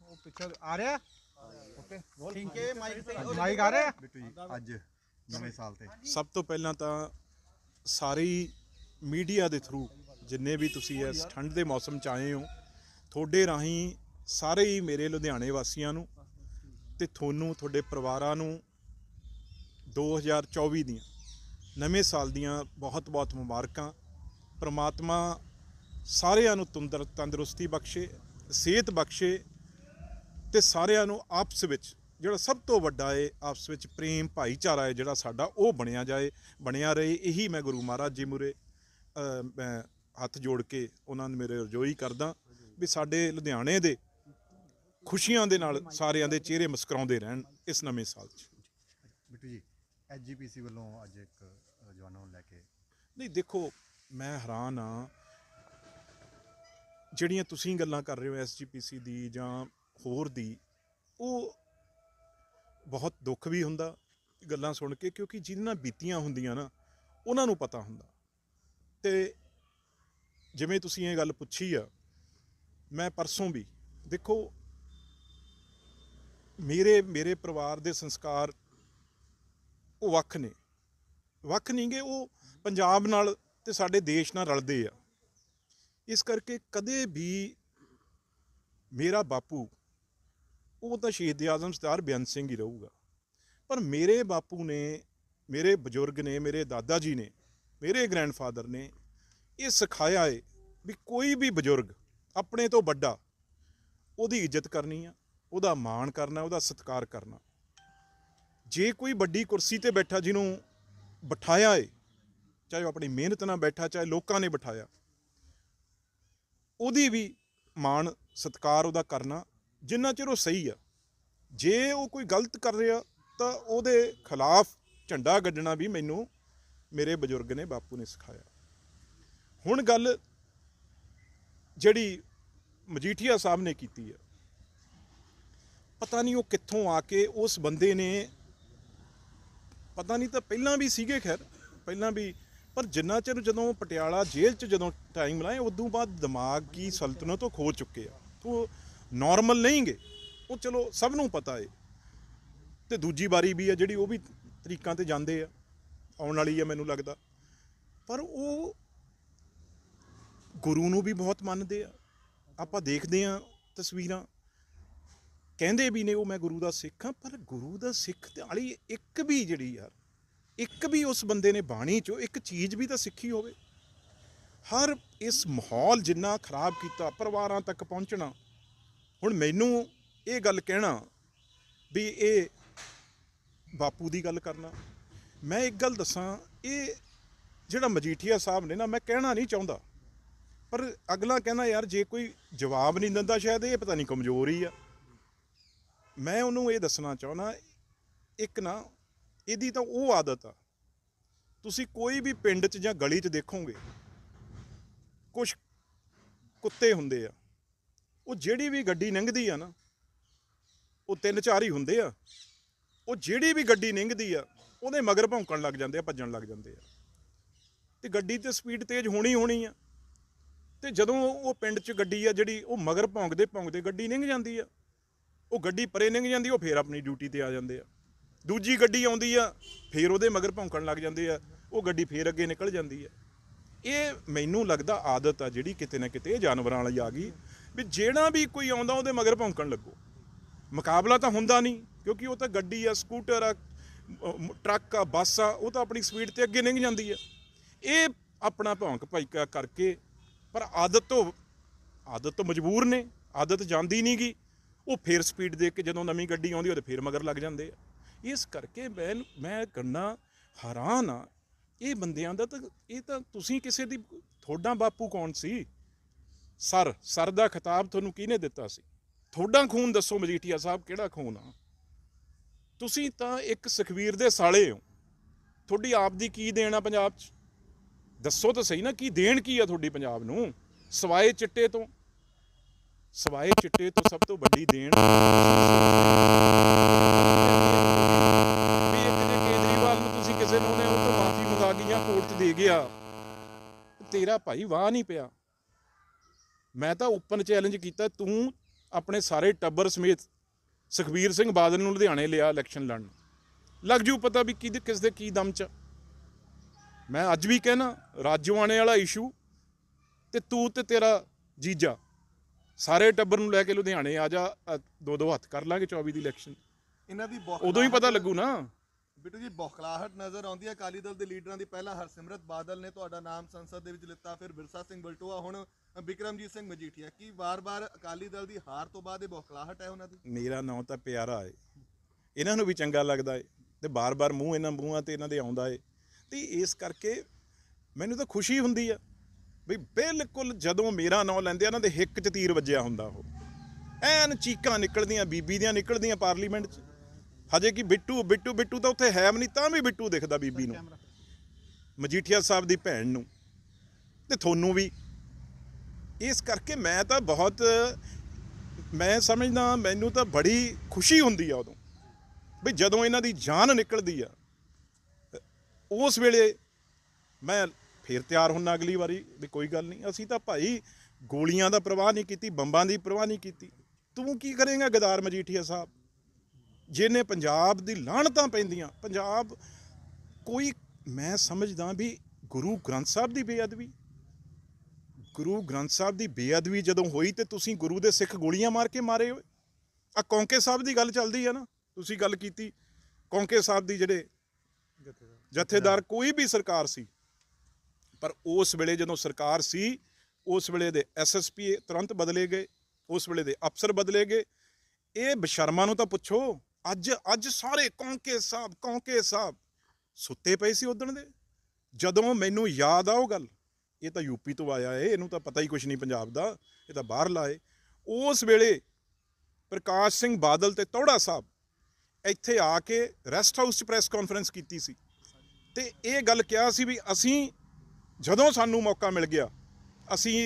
ਉਹ ਪਿੱਛੇ ਆ ਰਿਹਾ? ਓਕੇ ਠੀਕ ਹੈ ਮਾਈਕ ਤੇ ਮਾਈਕ ਆ ਰਿਹਾ? ਬਿੱਟੂ ਜੀ ਅੱਜ ਨਵੇਂ ਸਾਲ ਤੇ। ਸਭ ਤੋਂ ਪਹਿਲਾਂ ਤਾਂ ਸਾਰੀ ਮੀਡੀਆ ਦੇ ਥਰੂ ਜਿੰਨੇ ਵੀ ਤੁਸੀਂ ਇਸ ਠੰਡ ਦੇ ਮੌਸਮ ਚ ਆਏ ਹੋ ਤੁਹਾਡੇ ਰਾਹੀਂ ਸਾਰੇ ਹੀ ਮੇਰੇ ਲੁਧਿਆਣੇ ਵਾਸੀਆਂ ਨੂੰ ਤੇ ਤੁਹਾਨੂੰ ਤੁਹਾਡੇ ਪਰਿਵਾਰਾਂ ਨੂੰ 2024 ਦੀਆਂ ਨਵੇਂ ਸਾਲ ਦੀਆਂ ਬਹੁਤ-ਬਹੁਤ ਮੁਬਾਰਕਾਂ। ਪ੍ਰਮਾਤਮਾ ਸਾਰਿਆਂ ਨੂੰ ਤੰਦਰ ਤੰਦਰੁਸਤੀ ਬਖਸ਼ੇ ਸਿਹਤ ਬਖਸ਼ੇ ਤੇ ਸਾਰਿਆਂ ਨੂੰ ਆਪਸ ਵਿੱਚ ਜਿਹੜਾ ਸਭ ਤੋਂ ਵੱਡਾ ਹੈ ਆਪਸ ਵਿੱਚ ਪ੍ਰੇਮ ਭਾਈਚਾਰਾ ਹੈ ਜਿਹੜਾ ਸਾਡਾ ਉਹ ਬਣਿਆ ਜਾਏ ਬਣਿਆ ਰਹੇ ਇਹੀ ਮੈਂ ਗੁਰੂ ਮਹਾਰਾਜ ਜੀ ਮੁਰੇ ਮੈਂ ਹੱਥ ਜੋੜ ਕੇ ਉਹਨਾਂ ਨੂੰ ਮੇਰੇ ਰਜੋਈ ਕਰਦਾ ਵੀ ਸਾਡੇ ਲੁਧਿਆਣੇ ਦੇ ਖੁਸ਼ੀਆਂ ਦੇ ਨਾਲ ਸਾਰਿਆਂ ਦੇ ਚਿਹਰੇ ਮੁਸਕਰਾਉਂਦੇ ਰਹਿਣ ਇਸ ਨਵੇਂ ਸਾਲ 'ਚ। ਬਿੱਟੂ ਜੀ ਐਸਜੀਪੀਸੀ ਵੱਲੋਂ ਅੱਜ ਇੱਕ ਜਵਾਨਾਂ ਨੂੰ ਲੈ ਕੇ ਨਹੀਂ ਦੇਖੋ ਮੈਂ ਹੈਰਾਨ ਆ ਜਿਹੜੀਆਂ ਤੁਸੀਂ ਗੱਲਾਂ ਕਰ ਰਹੇ ਹੋ ਐਸਜੀਪੀਸੀ ਦੀ ਜਾਂ ਹੋਰ ਦੀ, ਉਹ ਬਹੁਤ ਦੁੱਖ ਵੀ ਹੁੰਦਾ ਗੱਲਾਂ ਸੁਣ ਕੇ, ਕਿਉਂਕਿ ਜਿਹਨਾਂ ਬੀਤੀਆਂ ਹੁੰਦੀਆਂ ਨਾ, ਉਹਨਾਂ ਨੂੰ ਪਤਾ ਹੁੰਦਾ। ਤੇ ਜਿਵੇਂ ਤੁਸੀਂ ਇਹ ਗੱਲ ਪੁੱਛੀ ਆ, ਮੈਂ ਪਰਸੋਂ ਵੀ, ਦੇਖੋ, ਮੇਰੇ ਮੇਰੇ ਪਰਿਵਾਰ ਦੇ ਸੰਸਕਾਰ ਉਹ ਵੱਖ ਨੇ। ਵੱਖ ਨਹੀਂਗੇ ਉਹ ਪੰਜਾਬ ਨਾਲ ਤੇ ਸਾਡੇ ਦੇਸ਼ ਨਾਲ ਰਲਦੇ ਆ। ਇਸ ਕਰਕੇ ਕਦੇ ਵੀ ਮੇਰਾ ਬਾਪੂ ਉਹ ਤਾਂ ਸ਼ਹੀਦ ਆਜ਼ਮ ਸਰਦਾਰ ਬੇਅੰਤ ਸਿੰਘ ਹੀ ਰਹੂਗਾ। ਪਰ ਮੇਰੇ ਬਾਪੂ ਨੇ, ਮੇਰੇ ਬਜ਼ੁਰਗ ਨੇ, ਮੇਰੇ ਦਾਦਾ ਜੀ ਨੇ, ਮੇਰੇ ਗ੍ਰੈਂਡਫਾਦਰ ਨੇ ਇਹ ਸਿਖਾਇਆ ਏ ਵੀ ਕੋਈ ਵੀ ਬਜ਼ੁਰਗ ਆਪਣੇ ਤੋਂ ਵੱਡਾ ਉਹਦੀ ਇੱਜ਼ਤ ਕਰਨੀ ਆ, ਉਹਦਾ ਮਾਣ ਕਰਨਾ, ਉਹਦਾ ਸਤਿਕਾਰ ਕਰਨਾ। ਜੇ ਕੋਈ ਵੱਡੀ ਕੁਰਸੀ ਤੇ ਬੈਠਾ ਜਿਹਨੂੰ ਬਿਠਾਇਆ ਏ, ਚਾਹੇ ਉਹ ਆਪਣੀ ਮਿਹਨਤ ਨਾਲ ਬੈਠਾ, ਚਾਹੇ ਲੋਕਾਂ ਨੇ ਬਿਠਾਇਆ, ਉਹਦੀ ਵੀ ਮਾਣ, ਸਤਿਕਾਰ ਉਹਦਾ ਕਰਨਾ ਜਿੰਨਾ ਚਿਰ ਉਹ ਸਹੀ ਆ। ਜੇ ਉਹ ਕੋਈ ਗਲਤ ਕਰ ਰਿਹਾ, ਤਾਂ ਉਹਦੇ ਖਿਲਾਫ ਝੰਡਾ ਗੱਡਣਾ ਵੀ ਮੈਨੂੰ ਮੇਰੇ ਬਜ਼ੁਰਗ ਨੇ, ਬਾਪੂ ਨੇ ਸਿਖਾਇਆ। ਹੁਣ ਗੱਲ ਜਿਹੜੀ ਮਜੀਠੀਆ ਸਾਹਿਬ ਨੇ ਕੀਤੀ ਆ, ਪਤਾ ਨਹੀਂ ਉਹ ਕਿੱਥੋਂ ਆ ਕੇ ਉਸ ਬੰਦੇ ਨੇ, ਪਤਾ ਨਹੀਂ ਤਾਂ ਪਹਿਲਾਂ ਵੀ ਸੀਗੇ ਖੈਰ, ਪਹਿਲਾਂ ਵੀ, ਪਰ ਜਿੰਨਾ ਚਿਰ ਜਦੋਂ ਪਟਿਆਲਾ ਜੇਲ੍ਹ 'ਚ ਜਦੋਂ ਟਾਈਮ ਲਾਏ ਉਦੋਂ ਬਾਅਦ ਦਿਮਾਗ ਕੀ ਸਲਤਨਤ ਤੋਂ ਖੋ ਚੁੱਕੇ ਆ। ਉਹ ਨਾਰਮਲ ਨਹੀਂਗੇ। ਉਹ ਚਲੋ ਸਭ ਨੂੰ ਪਤਾ ਏ। ਤੇ ਦੂਜੀ ਵਾਰੀ ਵੀ ਆ ਜਿਹੜੀ ਉਹ ਵੀ ਤਰੀਕਾਂ ਤੇ ਜਾਂਦੇ ਆ। ਆਉਣ ਵਾਲੀ ਆ ਮੈਨੂੰ ਲੱਗਦਾ। ਪਰ ਉਹ ਗੁਰੂ ਨੂੰ ਵੀ ਬਹੁਤ ਮੰਨਦੇ ਆ। ਆਪਾਂ ਦੇਖਦੇ ਆ ਤਸਵੀਰਾਂ। ਕਹਿੰਦੇ ਵੀ ਨੇ ਉਹ ਮੈਂ ਗੁਰੂ ਦਾ ਸਿੱਖ ਹਾਂ, ਪਰ ਗੁਰੂ ਦਾ ਸਿੱਖ ਤੇ ਵਾਲੀ ਇੱਕ ਵੀ ਜਿਹੜੀ ਯਾਰ ਇੱਕ ਵੀ ਉਸ ਬੰਦੇ ਨੇ ਬਾਣੀ ਚੋਂ ਇੱਕ ਚੀਜ਼ ਵੀ ਤਾਂ ਸਿੱਖੀ ਹੋਵੇ। ਹਰ ਇਸ ਮਾਹੌਲ ਜਿੰਨਾ ਖਰਾਬ ਕੀਤਾ, ਪਰਿਵਾਰਾਂ ਤੱਕ ਪਹੁੰਚਣਾ ਹੁਣ ਮੈਨੂੰ ਇਹ ਗੱਲ ਕਹਿਣਾ ਵੀ ਇਹ ਬਾਪੂ ਦੀ ਗੱਲ ਕਰਨਾ। ਮੈਂ ਇੱਕ ਗੱਲ ਦੱਸਾਂ, ਇਹ ਜਿਹੜਾ ਮਜੀਠੀਆ ਸਾਹਿਬ ਨੇ ਨਾ, ਮੈਂ ਕਹਿਣਾ ਨਹੀਂ ਚਾਹੁੰਦਾ। ਪਰ ਅਗਲਾ ਕਹਿੰਦਾ, ਯਾਰ, ਜੇ ਕੋਈ ਜਵਾਬ ਨਹੀਂ ਦਿੰਦਾ ਸ਼ਾਇਦ, ਇਹ ਪਤਾ ਨਹੀਂ ਕਮਜ਼ੋਰ ਹੀ ਆ। ਮੈਂ ਉਹਨੂੰ ਇਹ ਦੱਸਣਾ ਚਾਹੁੰਦਾ, ਇੱਕ ਨਾ, ਇਹਦੀ ਤਾਂ ਉਹ ਆਦਤ ਆ। ਤੁਸੀਂ ਕੋਈ ਵੀ ਪਿੰਡ 'ਚ ਜਾਂ ਗਲੀ 'ਚ ਦੇਖੋਗੇ ਕੁਝ ਕੁੱਤੇ ਹੁੰਦੇ ਆ। ਉਹ ਜਿਹੜੀ ਵੀ ਗੱਡੀ ਲੰਘਦੀ ਆ ਨਾ, ਉਹ ਤਿੰਨ ਚਾਰ ਹੀ ਹੁੰਦੇ ਆ। ਉਹ ਜਿਹੜੀ ਵੀ ਗੱਡੀ ਲੰਘਦੀ ਆ, ਉਹਦੇ ਮਗਰ ਭੌਂਕਣ ਲੱਗ ਜਾਂਦੇ ਆ, ਭੱਜਣ ਲੱਗ ਜਾਂਦੇ ਆ। ਤੇ ਗੱਡੀ ਤੇ ਸਪੀਡ ਤੇਜ਼ ਹੋਣੀ ਹੋਣੀ ਆ। ਤੇ ਜਦੋਂ ਉਹ ਪਿੰਡ 'ਚ ਗੱਡੀ ਆ ਜਿਹੜੀ, ਉਹ ਮਗਰ ਭੌਂਕਦੇ ਭੌਂਕਦੇ ਗੱਡੀ ਲੰਘ ਜਾਂਦੀ ਆ। ਉਹ ਗੱਡੀ ਪਰੇ ਲੰਘ ਜਾਂਦੀ, ਉਹ ਫੇਰ ਆਪਣੀ ਡਿਊਟੀ ਤੇ ਆ ਜਾਂਦੇ ਆ। ਦੂਜੀ ਗੱਡੀ ਆਉਂਦੀ ਆ, ਫੇਰ ਉਹਦੇ ਮਗਰ ਭੌਂਕਣ ਲੱਗ ਜਾਂਦੇ ਆ। ਉਹ ਗੱਡੀ ਫੇਰ ਅੱਗੇ ਨਿਕਲ ਜਾਂਦੀ ਆ। ਇਹ ਮੈਨੂੰ ਲੱਗਦਾ ਆਦਤ ਆ ਜਿਹੜੀ ਕਿਤੇ ਨਾ ਕਿਤੇ ਜਾਨਵਰਾਂ ਵਾਲੀ ਆ ਗਈ। ਵੀ ਜਿਹੜਾ ਵੀ ਕੋਈ ਆਉਂਦਾ, ਉਹਦੇ ਮਗਰ ਭੌਂਕਣ ਲੱਗੋ। ਮੁਕਾਬਲਾ ਤਾਂ ਹੁੰਦਾ ਨਹੀਂ, ਕਿਉਂਕਿ ਉਹ ਤਾਂ ਗੱਡੀ ਆ, ਸਕੂਟਰ ਆ ਟਰੱਕ ਆ, ਬੱਸ ਆ, ਉਹ ਤਾਂ ਆਪਣੀ ਸਪੀਡ ਤੇ ਅੱਗੇ ਲੰਘ ਜਾਂਦੀ ਆ। ਇਹ ਆਪਣਾ ਭੌਂਕ ਭਾਈਕਾ ਕਰਕੇ, ਪਰ ਆਦਤ ਤੋਂ ਆਦਤ ਤੋਂ ਮਜਬੂਰ ਨੇ, ਆਦਤ ਜਾਂਦੀ ਨਹੀਂ ਗੀ। ਉਹ ਫੇਰ ਸਪੀਡ ਦੇ ਕੇ ਜਦੋਂ ਨਵੀਂ ਗੱਡੀ ਆਉਂਦੀ ਉਹਦੇ ਫੇਰ ਮਗਰ ਲੱਗ ਜਾਂਦੇ ਆ। ਇਸ ਕਰਕੇ ਮੈਂ ਮੈਂ ਕਰਨਾ ਹੈਰਾਨ ਆ, ਇਹ ਬੰਦਿਆਂ ਦਾ ਤਾਂ, ਇਹ ਤਾਂ ਤੁਸੀਂ ਕਿਸੇ ਦੀ, ਤੁਹਾਡਾ ਬਾਪੂ ਕੌਣ ਸੀ? ਸਰ ਸਰ ਦਾ ਖਿਤਾਬ ਤੁਹਾਨੂੰ ਕਿਹਨੇ ਦਿੱਤਾ ਸੀ? ਤੁਹਾਡਾ ਖੂਨ ਦੱਸੋ ਮਜੀਠੀਆ ਸਾਹਿਬ, ਕਿਹੜਾ ਖੂਨ ਆ? ਤੁਸੀਂ ਤਾਂ ਇੱਕ ਸੁਖਵੀਰ ਦੇ ਸਾਲੇ ਹੋ। ਤੁਹਾਡੀ ਆਪ ਦੀ ਕੀ ਦੇਣ ਆ ਪੰਜਾਬ 'ਚ? ਦੱਸੋ ਤਾਂ ਸਹੀ ਨਾ, ਕੀ ਦੇਣ ਕੀ ਆ ਤੁਹਾਡੀ ਪੰਜਾਬ ਨੂੰ? ਸਵਾਏ ਚਿੱਟੇ ਤੋਂ। ਸਵਾਏ ਚਿੱਟੇ ਤੋਂ ਸਭ ਤੋਂ ਵੱਡੀ ਦੇਣ ਵੀ ਇੱਕ ਜੇ ਕੇਜਰੀਵਾਲ ਨੂੰ ਤੁਸੀਂ ਕਿਸੇ ਨੂੰ ਨੇ ਉਹ ਤੋਂ ਮਾਫੀ ਮੰਗਾ ਗਈਆਂ ਕੋਰਟ 'ਚ ਦੇ ਗਿਆ। ਤੇਰਾ ਭਾਈ ਵਾਹ ਨਹੀਂ ਪਿਆ। ਮੈਂ ਤਾਂ ਓਪਨ ਚੈਲੰਜ ਕੀਤਾ ਤੂੰ ਆਪਣੇ ਸਾਰੇ ਟੱਬਰ ਸਮੇਤ ਸੁਖਬੀਰ ਸਿੰਘ ਬਾਦਲ ਨੂੰ ਲੁਧਿਆਣੇ ਲਿਆ ਇਲੈਕਸ਼ਨ ਲੜਨ। ਲੱਗ ਜੂ ਪਤਾ ਵੀ ਕਿਹਦੇ ਕਿਸ ਦੇ ਕੀ ਦਮ ਚ। ਮੈਂ ਅੱਜ ਵੀ ਕਹਿਣਾ ਰਾਜੋਆਣੇ ਵਾਲਾ ਇਸ਼ੂ ਤੇ ਤੂੰ ਤੇ ਤੇਰਾ ਜੀਜਾ ਸਾਰੇ ਟੱਬਰ ਨੂੰ ਲੈ ਕੇ ਲੁਧਿਆਣੇ ਆ ਜਾ ਦੋ ਦੋ ਹੱਥ ਕਰ ਲਾਂਗੇ 24 ਦੀ ਇਲੈਕਸ਼ਨ ਇਹਨਾਂ ਦੀ ਉਦੋਂ ਹੀ ਪਤਾ ਲੱਗੂ ਨਾ। ਬਿੱਟੂ ਜੀ ਬੌਖਲਾਹਟ ਨਜ਼ਰ ਆਉਂਦੀ ਹੈ। ਅਕਾਲੀ ਦਲ ਦੇ ਲੀਡਰਾਂ ਦੀ ਪਹਿਲਾਂ ਹਰਸਿਮਰਤ ਬਾਦਲ ਨੇ ਤੁਹਾਡਾ ਨਾਮ ਸੰਸਦ ਦੇ ਵਿੱਚ ਲਿੱਤਾ ਫਿਰ ਬਿਰਸਾ ਸਿੰਘ ਬਲਟੋਆ ਹੁਣ ਬਿਕਰਮਜੀਤ ਸਿੰਘ ਮਜੀਠੀਆ, ਕੀ ਵਾਰ-ਵਾਰ ਅਕਾਲੀ ਦਲ ਦੀ ਹਾਰ ਤੋਂ ਬਾਅਦ ਇਹ ਬੌਖਲਾਹਟ ਹੈ ਉਹਨਾਂ ਦੀ? ਮੇਰਾ ਨਾਂ ਤਾਂ ਪਿਆਰਾ ਏ। ਇਹਨਾਂ ਨੂੰ ਵੀ ਚੰਗਾ ਲੱਗਦਾ ਏ ਤੇ ਬਾਰ-ਬਾਰ ਮੂੰਹ ਇਹਨਾਂ ਮੂੰਹਾਂ ਤੇ ਇਹਨਾਂ ਦੇ ਆਉਂਦਾ ਏ। ਤੇ ਇਸ ਕਰਕੇ ਮੈਨੂੰ ਤਾਂ ਖੁਸ਼ੀ ਹੁੰਦੀ ਆ ਵੀ ਬਿਲਕੁਲ ਜਦੋਂ ਮੇਰਾ ਨਾਂ ਲੈਂਦੇ ਆ, ਇਹਨਾਂ ਦੇ ਹਿੱਕ 'ਚ ਤੀਰ ਵੱਜਿਆ ਹੁੰਦਾ ਉਹ। ਐਨ ਚੀਕਾਂ ਨਿਕਲਦੀਆਂ, ਬੀਬੀ ਦੀਆਂ ਨਿਕਲਦੀਆਂ ਪਾਰਲੀਮੈਂਟ 'ਚ। ਹਜੇ ਕਿ ਬਿੱਟੂ ਬਿੱਟੂ ਬਿੱਟੂ ਤਾਂ ਉੱਥੇ ਹੈ ਵੀ ਨਹੀਂ, ਤਾਂ ਵੀ ਬਿੱਟੂ ਦਿਖਦਾ ਬੀਬੀ ਨੂੰ। ਮਜੀਠੀਆ ਸਾਹਿਬ ਦੀ ਭੈਣ ਨੂੰ ਤੇ ਤੁਹਾਨੂੰ ਵੀ। ਇਸ ਕਰਕੇ ਮੈਂ ਤਾਂ ਬਹੁਤ, ਮੈਂ ਸਮਝਦਾ ਮੈਨੂੰ ਤਾਂ ਬੜੀ ਖੁਸ਼ੀ ਹੁੰਦੀ ਆ ਉਦੋਂ, ਵੀ ਜਦੋਂ ਇਹਨਾਂ ਦੀ ਜਾਨ ਨਿਕਲਦੀ ਆ, ਉਸ ਵੇਲੇ ਮੈਂ ਫੇਰ ਤਿਆਰ ਹੁੰਨਾ ਅਗਲੀ ਵਾਰੀ, ਵੀ ਕੋਈ ਗੱਲ ਨਹੀਂ, ਅਸੀਂ ਤਾਂ ਭਾਈ ਗੋਲੀਆਂ ਦਾ ਪ੍ਰਵਾਹ ਨਹੀਂ ਕੀਤੀ, ਬੰਬਾਂ ਦੀ ਪ੍ਰਵਾਹ ਨਹੀਂ ਕੀਤੀ, ਤੂੰ ਕੀ ਕਰੇਂਗਾ ਗਦਾਰ ਮਜੀਠੀਆ ਸਾਹਿਬ? ਜਿਹਨੇ ਪੰਜਾਬ ਦੀ ਲਾਹਣਤਾਂ ਪੈਂਦੀਆਂ, ਪੰਜਾਬ ਕੋਈ, ਮੈਂ ਸਮਝਦਾ ਵੀ ਗੁਰੂ ਗ੍ਰੰਥ ਸਾਹਿਬ ਦੀ ਬੇਅਦਬੀ ਗੁਰੂ ਗ੍ਰੰਥ ਸਾਹਿਬ ਦੀ ਬੇਅਦਬੀ ਜਦੋਂ ਹੋਈ ਤੇ ਤੁਸੀਂ ਗੁਰੂ ਦੇ ਸਿੱਖ ਗੋਲੀਆਂ ਮਾਰ ਕੇ ਮਾਰੇ ਹੋਏ? ਆ ਕੌਂਕੇ ਸਾਹਿਬ ਦੀ ਗੱਲ ਚੱਲਦੀ ਆ ਨਾ? ਤੁਸੀਂ ਗੱਲ ਕੀਤੀ। ਕੌਂਕੇ ਸਾਹਿਬ ਦੀ ਜਿਹੜੇ ਜਥੇਦਾਰ, ਕੋਈ ਵੀ ਸਰਕਾਰ ਸੀ। ਪਰ ਉਸ ਵੇਲੇ ਜਦੋਂ ਸਰਕਾਰ ਸੀ, ਉਸ ਵੇਲੇ ਦੇ ਐਸਐਸਪੀ ਤੁਰੰਤ ਬਦਲੇ ਗਏ, ਉਸ ਵੇਲੇ ਦੇ ਅਫਸਰ ਬਦਲੇ ਗਏ। ਇਹ ਬਸ਼ਰਮਾ ਨੂੰ ਤਾਂ ਪੁੱਛੋ, ਅੱਜ ਅੱਜ ਸਾਰੇ ਕੌਂਕੇ ਸਾਹਿਬ ਕੌਂਕੇ ਸਾਹਿਬ ਸੁੱਤੇ ਪਏ ਸੀ ਉਦਣ ਦੇ। ਜਦੋਂ ਮੈਨੂੰ ਯਾਦ ਆ ਉਹ ਗੱਲ ਇਹ ਤਾਂ ਯੂਪੀ ਤੋਂ ਆਇਆ ਏ, ਇਹਨੂੰ ਤਾਂ ਪਤਾ ਹੀ ਕੁਝ ਨਹੀਂ ਪੰਜਾਬ ਦਾ, ਇਹ ਤਾਂ ਬਾਹਰਲਾ ਏ। ਉਸ ਵੇਲੇ ਪ੍ਰਕਾਸ਼ ਸਿੰਘ ਬਾਦਲ ਤੇ ਤੌੜਾ ਸਾਹਿਬ ਇੱਥੇ ਆ ਕੇ ਰੈਸਟ ਹਾਊਸ 'ਚ ਪ੍ਰੈਸ ਕਾਨਫਰੰਸ ਕੀਤੀ ਸੀ। ਤੇ ਇਹ ਗੱਲ ਕਿਹਾ ਸੀ ਵੀ ਅਸੀਂ ਜਦੋਂ ਸਾਨੂੰ ਮੌਕਾ ਮਿਲ ਗਿਆ, ਅਸੀਂ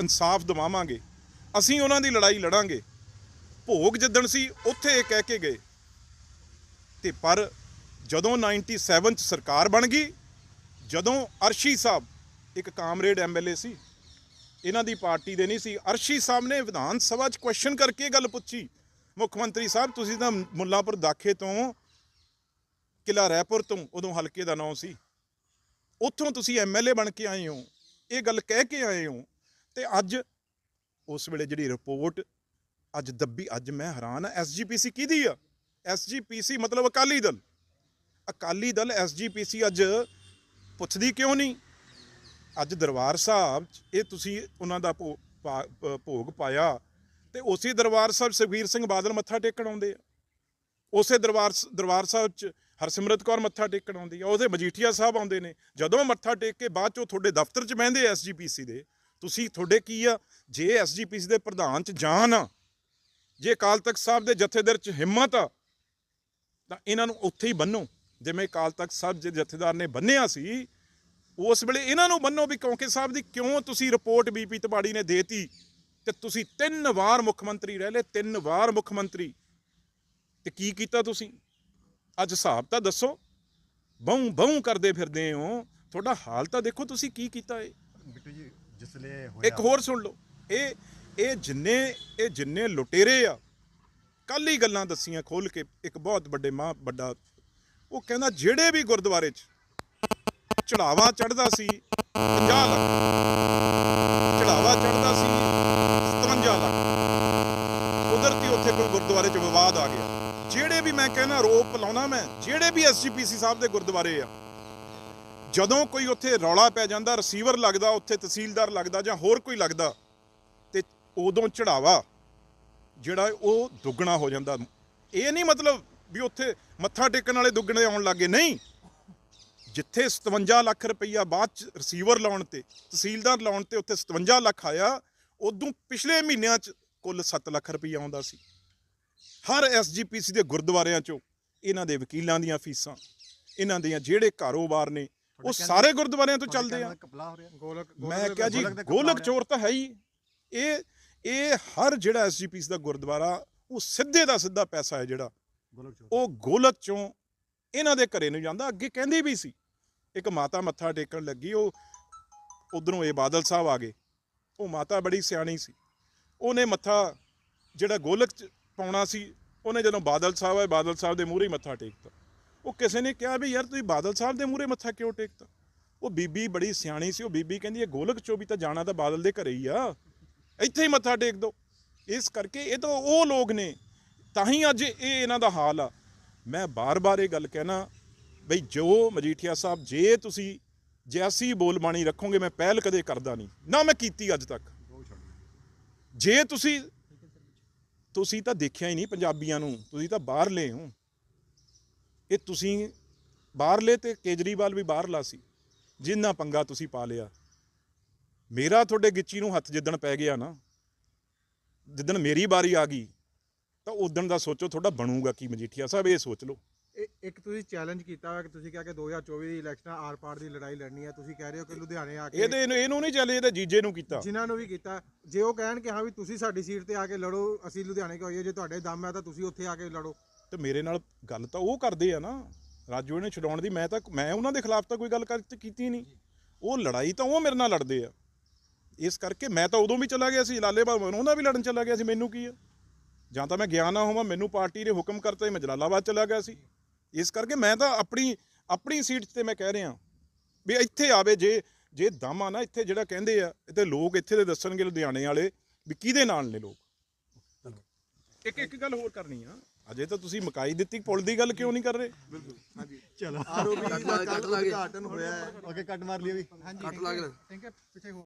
ਇਨਸਾਫ ਦਿਵਾਵਾਂਗੇ, ਅਸੀਂ ਉਹਨਾਂ ਦੀ ਲੜਾਈ ਲੜਾਂਗੇ। ਭੋਗ ਜਿੱਦਣ ਸੀ, ਉੱਥੇ ਇਹ ਕਹਿ ਕੇ ਗਏ। ਤੇ ਪਰ ਜਦੋਂ 97 ਚ ਸਰਕਾਰ ਬਣ ਗਈ, ਜਦੋਂ ਅਰਸ਼ੀ ਸਾਹਿਬ ਇੱਕ ਕਾਮਰੇਡ ਐਮਐਲਏ ਸੀ। ਇਹਨਾਂ ਦੀ ਪਾਰਟੀ ਦੇ ਨਹੀਂ ਸੀ। ਅਰਸ਼ੀ ਸਾਹਿਬ ਨੇ ਵਿਧਾਨ ਸਭਾ 'ਚ ਕੁਐਸਚਨ ਕਰਕੇ ਇਹ ਗੱਲ ਪੁੱਛੀ। ਮੁੱਖ ਮੰਤਰੀ ਸਾਹਿਬ, ਤੁਸੀਂ ਤਾਂ ਮੁੱਲਾਂਪੁਰ ਦਾਖੇ ਤੋਂ ਕਿਲਾ ਰਾਏਪੁਰ ਤੋਂ ਉਦੋਂ ਹਲਕੇ ਦਾ ਨਾਮ ਸੀ। ਉੱਥੋਂ ਤੁਸੀਂ ਐਮਐਲਏ ਬਣ ਕੇ ਆਏ ਹੋ। ਇਹ ਗੱਲ ਕਹਿ ਕੇ ਆਏ ਹੋ। ਤੇ ਅੱਜ ਉਸ ਵੇਲੇ ਜਿਹੜੀ ਰਿਪੋਰਟ ਅੱਜ ਦੱਬੀ, ਅੱਜ ਮੈਂ ਹੈਰਾਨ ਆ ਐਸਜੀਪੀਸੀ ਕਿਹਦੀ ਆ? ਐਸਜੀਪੀਸੀ ਮਤਲਬ ਅਕਾਲੀ ਦਲ। ਅਕਾਲੀ ਦਲ ਐਸਜੀਪੀਸੀ ਅੱਜ ਪੁੱਛਦੀ ਕਿਉਂ ਨਹੀਂ? ਅੱਜ ਦਰਬਾਰ ਸਾਹਿਬ 'ਚ ਇਹ ਤੁਸੀਂ ਉਹਨਾਂ ਦਾ ਭੋ- ਪਾ- ਭੋਗ ਪਾਇਆ ਤੇ ਉਸੇ ਦਰਬਾਰ ਸਾਹਿਬ ਸੁਖਬੀਰ ਸਿੰਘ ਬਾਦਲ ਮੱਥਾ ਟੇਕਣ ਆਉਂਦੇ ਆ। ਉਸੇ ਦਰਬਾਰ ਸ- ਦਰਬਾਰ ਸਾਹਿਬ 'ਚ ਹਰਸਿਮਰਤ ਕੌਰ ਮੱਥਾ ਟੇਕਣ ਆਉਂਦੀ ਆ, ਉਹਦੇ ਮਜੀਠੀਆ ਸਾਹਿਬ ਆਉਂਦੇ ਨੇ। ਜਦੋਂ ਮੱਥਾ ਟੇਕ ਕੇ ਬਾਅਦ 'ਚ ਉਹ ਤੁਹਾਡੇ ਦਫ਼ਤਰ 'ਚ ਬਹਿੰਦੇ ਐਸਜੀਪੀਸੀ ਦੇ, ਤੁਸੀਂ ਤੁਹਾਡੇ ਕੀ ਆ? ਜੇ ਐਸਜੀਪੀਸੀ ਦੇ ਪ੍ਰਧਾਨ 'ਚ ਜਾਨ ਆ, ਜੇ ਅਕਾਲ ਤਖਤ ਸਾਹਿਬ ਦੇ ਜਥੇਦਾਰ 'ਚ ਹਿੰਮਤ ਆ, ਤਾਂ ਇਹਨਾਂ ਨੂੰ ਉੱਥੇ ਹੀ ਬੰਨੋ। ਜਿਵੇਂ ਅਕਾਲ ਤਖਤ ਸਾਹਿਬ ਦੇ ਜਥੇਦਾਰ ਨੇ ਬੰਨਿਆ ਸੀ ਉਸ ਵੇਲੇ ਇਹਨਾਂ ਨੂੰ ਬੰਨੋ ਵੀ ਕਿਉਂਕਿ ਸਾਹਿਬ ਦੀ ਕਿਉਂ ਤੁਸੀਂ ਰਿਪੋਰਟ ਬੀਪੀ ਤਬਾੜੀ ਨੇ ਦੇਤੀ ਤੇ ਤੁਸੀਂ ਤਿੰਨ ਵਾਰ ਮੁੱਖ ਮੰਤਰੀ ਰਹਿ ਲਏ ਤਿੰਨ ਵਾਰ ਮੁੱਖ ਮੰਤਰੀ। ਤੇ ਕੀ ਕੀਤਾ ਤੁਸੀਂ? ਅੱਜ ਹਿਸਾਬ ਤਾਂ ਦੱਸੋ। ਬਹੁ ਬਹੁ ਕਰਦੇ ਫਿਰਦੇ ਹੋ। ਤੁਹਾਡਾ ਹਾਲ ਤਾਂ ਦੇਖੋ ਤੁਸੀਂ ਕੀ ਕੀਤਾ ਏ ਬਿੱਟੂ ਜੀ ਜਿਸਲੇ ਹੋਇਆ ਇੱਕ ਹੋਰ ਸੁਣ ਲਓ। ਇਹ ਇਹ ਜਿੰਨੇ ਇਹ ਜਿੰਨੇ ਲੁਟੇਰੇ ਆ ਕੱਲ ਹੀ ਗੱਲਾਂ ਦੱਸੀਆਂ ਖੋਲ ਕੇ ਇੱਕ ਬਹੁਤ ਵੱਡੇ ਮਾਂ ਵੱਡਾ ਉਹ ਕਹਿੰਦਾ ਜਿਹੜੇ ਵੀ ਗੁਰਦੁਆਰੇ 'ਚ ਚੜਾਵਾ ਚੜਦਾ ਸੀ 50 ਲੱਖ। ਚੜਾਵਾ ਚੜਦਾ ਸੀ 57 ਲੱਖ। ਕੁਦਰਤੀ ਉੱਥੇ ਕੋਈ ਗੁਰਦੁਆਰੇ 'ਚ ਵਿਵਾਦ ਆ ਗਿਆ। ਜਿਹੜੇ ਵੀ ਮੈਂ ਕਹਿੰਦਾ ਰੋਪ ਲਾਉਣਾ ਮੈਂ, ਜਿਹੜੇ ਵੀ ਐਸਜੀਪੀਸੀ ਸਾਹਿਬ ਦੇ ਗੁਰਦੁਆਰੇ ਆ, ਜਦੋਂ ਕੋਈ ਉੱਥੇ ਰੌਲਾ ਪੈ ਜਾਂਦਾ ਰਿਸੀਵਰ ਲੱਗਦਾ, ਉੱਥੇ ਤਹਿਸੀਲਦਾਰ ਲੱਗਦਾ ਜਾਂ ਹੋਰ ਕੋਈ ਲੱਗਦਾ, ਤੇ ਉਦੋਂ ਚੜਾਵਾ ਜਿਹੜਾ ਉਹ ਦੁੱਗਣਾ ਹੋ ਜਾਂਦਾ। ਇਹ ਨਹੀਂ ਮਤਲਬ ਵੀ ਉੱਥੇ ਮੱਥਾ ਟੇਕਣ ਵਾਲੇ ਦੁੱਗਣੇ ਆਉਣ ਲੱਗੇ ਨਹੀਂ ਜਿੱਥੇ 57 ਲੱਖ ਰੁਪਈਆ ਬਾਅਦ ਚ ਰਿਸੀਵਰ ਲਾਉਣ ਤੇ ਤਹਿਸੀਲਦਾਰ ਲਾਉਣ ਤੇ ਉੱਥੇ 57 ਲੱਖ ਆਇਆ ਉਦੋਂ ਪਿਛਲੇ ਮਹੀਨਿਆਂ ਚ ਕੁੱਲ 7 ਲੱਖ ਰੁਪਈਆ ਆਉਂਦਾ ਸੀ। ਹਰ ਐਸਜੀਪੀਸੀ ਦੇ ਗੁਰਦੁਆਰਿਆਂ ਚੋਂ ਇਹਨਾਂ ਦੇ ਵਕੀਲਾਂ ਦੀਆਂ ਫੀਸਾਂ ਇਹਨਾਂ ਦੀਆਂ ਜਿਹੜੇ ਕਾਰੋਬਾਰ ਨੇ ਉਹ ਸਾਰੇ ਗੁਰਦੁਆਰਿਆਂ ਤੋਂ ਚੱਲਦੇ ਆ। ਮੈਂ ਕਿਹਾ ਜੀ ਗੋਲਕ ਚੋਰ ਤਾਂ ਹੈ ਹੀ। ਇਹ ਇਹ ਹਰ ਜਿਹੜਾ ਐਸਜੀਪੀਸ ਦਾ ਗੁਰਦੁਆਰਾ ਉਹ ਸਿੱਧੇ ਦਾ ਸਿੱਧਾ ਪੈਸਾ ਹੈ ਜਿਹੜਾ। ਉਹ ਗੋਲਕ ਚੋਂ ਇਹਨਾਂ ਦੇ ਘਰੇ ਨੂੰ ਜਾਂਦਾ ਅੱਗੇ ਕਹਿੰਦੀ ਵੀ ਸੀ ਇੱਕ ਮਾਤਾ ਮੱਥਾ ਟੇਕਣ ਲੱਗੀ, ਉਹ ਉਧਰੋਂ ਇਹ ਬਾਦਲ ਸਾਹਿਬ ਆ ਗਏ। ਉਹ ਮਾਤਾ ਬੜੀ ਸਿਆਣੀ ਸੀ। ਉਹਨੇ ਮੱਥਾ ਜਿਹੜਾ ਗੋਲਕ ਚ ਪਾਉਣਾ ਸੀ, ਉਹਨੇ ਜਦੋਂ ਬਾਦਲ ਸਾਹਿਬ ਆਏ, ਬਾਦਲ ਸਾਹਿਬ ਦੇ ਮੂਹਰੇ ਮੱਥਾ ਟੇਕਤਾ। ਉਹ ਕਿਸੇ ਨੇ ਕਿਹਾ ਵੀ, ਯਾਰ, ਤੁਸੀਂ ਬਾਦਲ ਸਾਹਿਬ ਦੇ ਮੂਹਰੇ ਮੱਥਾ ਕਿਉਂ ਟੇਕਤਾ? ਉਹ ਬੀਬੀ ਬੜੀ ਸਿਆਣੀ ਸੀ। ਉਹ ਬੀਬੀ ਕਹਿੰਦੀ ਇਹ ਗੋਲਕ ਚੋਂ ਵੀ ਤਾਂ ਜਾਣਾ ਤਾਂ ਬਾਦਲ ਦੇ ਘਰੇ ਹੀ ਆ। ਇੱਥੇ ਹੀ ਮੱਥਾ ਟੇਕ ਦੋ। ਇਸ ਕਰਕੇ ਇਹ ਤਾਂ ਉਹ ਲੋਕ ਨੇ। ਤਾਂ ਹੀ ਅੱਜ ਇਹ ਇਹਨਾਂ ਦਾ ਹਾਲ ਆ। ਮੈਂ ਬਾਰ-ਬਾਰ ਇਹ ਗੱਲ ਕਹਿਣਾ ਬਈ ਜੋ ਮਜੀਠੀਆ ਸਾਹਿਬ, ਜੇ ਤੁਸੀਂ ਜੈਸੀ ਬੋਲਬਾਣੀ ਰੱਖੋਗੇ, ਮੈਂ ਪਹਿਲ ਕਦੇ ਕਰਦਾ ਨਹੀਂ। ਨਾ ਮੈਂ ਕੀਤੀ ਅੱਜ ਤੱਕ। ਜੇ ਤੁਸੀਂ ਤੁਸੀਂ ਤਾਂ ਦੇਖਿਆ ਹੀ ਨਹੀਂ ਪੰਜਾਬੀਆਂ ਨੂੰ, ਤੁਸੀਂ ਤਾਂ ਬਾਹਰਲੇ ਹੋ। ਇਹ ਤੁਸੀਂ ਬਾਹਰਲੇ ਤੇ ਕੇਜਰੀਵਾਲ ਵੀ ਬਾਹਰਲਾ ਸੀ, ਜਿੰਨਾ ਪੰਗਾ ਤੁਸੀਂ ਪਾ ਲਿਆ। ਮੇਰਾ ਤੁਹਾਡੇ ਗਿੱਚੀ ਨੂੰ ਹੱਥ ਜਿੱਦਣ ਪੈ ਗਿਆ ਨਾ, ਜਿੱਦਣ ਮੇਰੀ ਵਾਰੀ ਆ ਗਈ, ਤਾਂ ਉਦੋਂ ਦਾ ਸੋਚੋ ਤੁਹਾਡਾ ਬਣੂਗਾ ਕੀ ਮਜੀਠੀਆ ਸਾਹਿਬ, ਇਹ ਸੋਚ ਲਓ। ਇੱਕ ਤੁਸੀਂ ਚੈਲੰਜ ਕੀਤਾ ਹੋਇਆ ਕਿ ਤੁਸੀਂ ਕਿਹਾ ਕਿ 2024 ਦੀ ਇਲੈਕਸ਼ਨਾਂ ਆਰ ਪਾਰ ਦੀ ਲੜਾਈ ਲੜਨੀ ਹੈ ਤੁਸੀਂ ਕਹਿ ਰਹੇ ਹੋ ਕਿ ਲੁਧਿਆਣੇ ਆ ਕੇ ਇਹਦੇ ਇਹਨੂੰ ਨਹੀਂ ਚੱਲੇ ਇਹਦੇ ਜੀਜੇ ਨੂੰ ਕੀਤਾ। ਜਿਨ੍ਹਾਂ ਨੂੰ ਵੀ ਕੀਤਾ। ਜੇ ਉਹ ਕਹਿਣ ਕਿ ਹਾਂ ਵੀ ਤੁਸੀਂ ਸਾਡੀ ਸੀਟ ਤੇ ਆ ਕੇ ਲੜੋ ਅਸੀਂ ਲੁਧਿਆਣੇ ਆਈਏ? ਜੇ ਤੁਹਾਡੇ ਦਮ ਹੈ ਤਾਂ ਤੁਸੀਂ ਉੱਥੇ ਆ ਕੇ ਲੜੋ। ਤੇ ਮੇਰੇ ਨਾਲ ਗੱਲ ਤਾਂ ਉਹ ਕਰਦੇ ਆ ਨਾ ਰਾਜੂ ਨੇ ਛਡਾਉਣ ਦੀ ਮੈਂ ਤਾਂ ਮੈਂ ਉਹਨਾਂ ਦੇ ਖਿਲਾਫ ਤਾਂ ਕੋਈ ਗੱਲ ਕਰ ਕੀਤੀ ਨਹੀਂ। ਉਹ ਲੜਾਈ ਤਾਂ ਉਹ ਮੇਰੇ ਨਾਲ ਲੜਦੇ ਆ। ਇਸ ਕਰਕੇ ਮੈਂ ਤਾਂ ਉਦੋਂ ਵੀ ਚਲਾ ਗਿਆ ਸੀ ਲਾਲੇ ਬਾਬਾ ਉਹਨਾਂ ਵੀ ਲੜਨ ਚਲਾ ਗਿਆ ਸੀ ਮੈਨੂੰ ਕੀ ਆ? ਜਾਂ ਤਾਂ ਮੈਂ ਗਿਆ ਨਾ ਹੋਵਾਂ ਮੈਨੂੰ ਪਾਰਟੀ ਨੇ ਹੁਕਮ ਕਰਤਾ ਸੀ, ਮੈਂ ਜਲਾਲਾਬਾਦ ਚਲਾ ਗਿਆ ਸੀ। ਇਸ ਕਰਕੇ ਮੈਂ ਤਾਂ ਆਪਣੀ ਆਪਣੀ ਸੀਟ ਤੇ ਮੈਂ ਕਹਿ ਰਿਹਾ ਵੀ ਇੱਥੇ ਆਵੇ ਜੇ ਜੇ ਦਮ ਆ ਨਾ ਇੱਥੇ ਜਿਹੜਾ ਕਹਿੰਦੇ ਆ ਤੇ ਲੋਕ ਇੱਥੇ ਦੇ ਦੱਸਣਗੇ ਲੁਧਿਆਣੇ ਵਾਲੇ ਵੀ ਕਿਹਦੇ ਨਾਲ ਨੇ ਲੋਕ। ਇੱਕ ਇੱਕ ਗੱਲ ਹੋਰ ਕਰਨੀ ਆ ਅਜੇ ਤਾਂ ਤੁਸੀਂ ਮਕਾਈ ਦਿੱਤੀ ਪੁਲ ਦੀ ਗੱਲ ਕਿਉਂ ਨਹੀਂ ਕਰ ਰਹੇ? ਚਲੋ। ਆਰਓਬੀ ਦਾ ਕੱਲ ਉਦਘਾਟਨ ਹੋਇਆ ਹੈ। ਓਕੇ ਕੱਟ ਮਾਰ ਲਿਆ ਵੀ। ਹਾਂਜੀ ਕੱਟ ਲੱਗ ਪਿੱਛੇ ਹੋ